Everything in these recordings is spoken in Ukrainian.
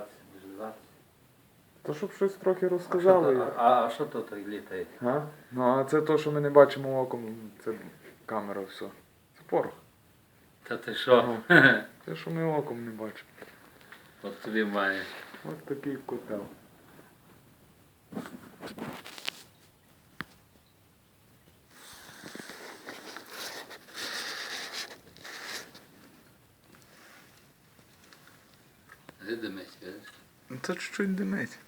питатися, дуже. То щоб щось трохи А розказали. то- А, а що тут літає? А? Ну а це то, що ми не бачимо оком, це камера все. Це порох. Та ти що? Те, що ми оком не бачимо. От тобі має. Ось такий котел. Де димить, видиш? Ну це чуть-чуть димить.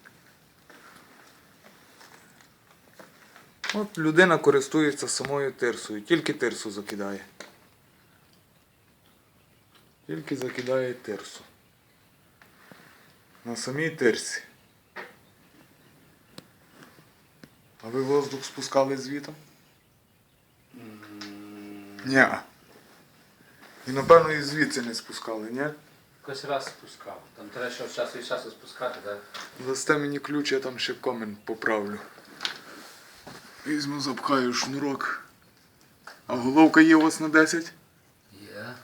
От людина користується самою тирсою, тільки тирсу закидає. Тільки закидає тирсу. На самій тирсі. А ви воздух спускали звітом? Ні. І напевно і звідси не спускали, ні? Якось раз спускав. Там треба ще часу від часу спускати, так? Дасте мені ключ, я там ще комен поправлю. Візьму, запхаю шнурок. А головка є у вас на 10? Є.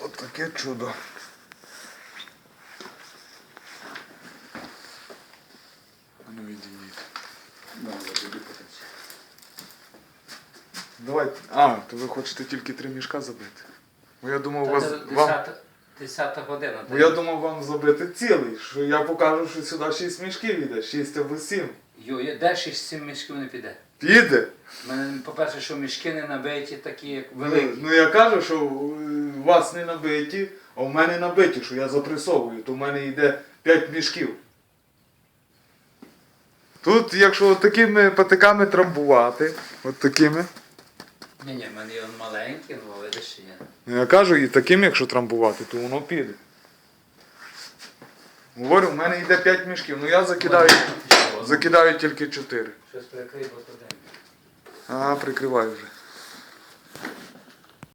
От таке чудо. А ну відійдіть. Давайте. А, то ви хочете тільки три мішка забити? Бо я думав, вас, вам, Десята, десята година. бо я думав вам забити цілий, що я покажу, що сюди 6 мішків йде, 6 або 7. Йо, я- де 6-7 мішків не піде? Піде. У мене, по-перше, що мішки не набиті такі, як Ну, великі. ну я кажу, що е, у вас не набиті, а в мене набиті, що я запресовую, то в мене йде 5 мішків. Тут, якщо такими патиками трамбувати, от такими, Ні, ні, в мене він маленький, ну видиш ще є. ну я кажу, і таким, якщо трамбувати, то воно піде. Говорю, в мене йде 5 мішків, ну я закидаю, закидаю тільки 4. Щось прикрий, бо то. А, прикриваю вже.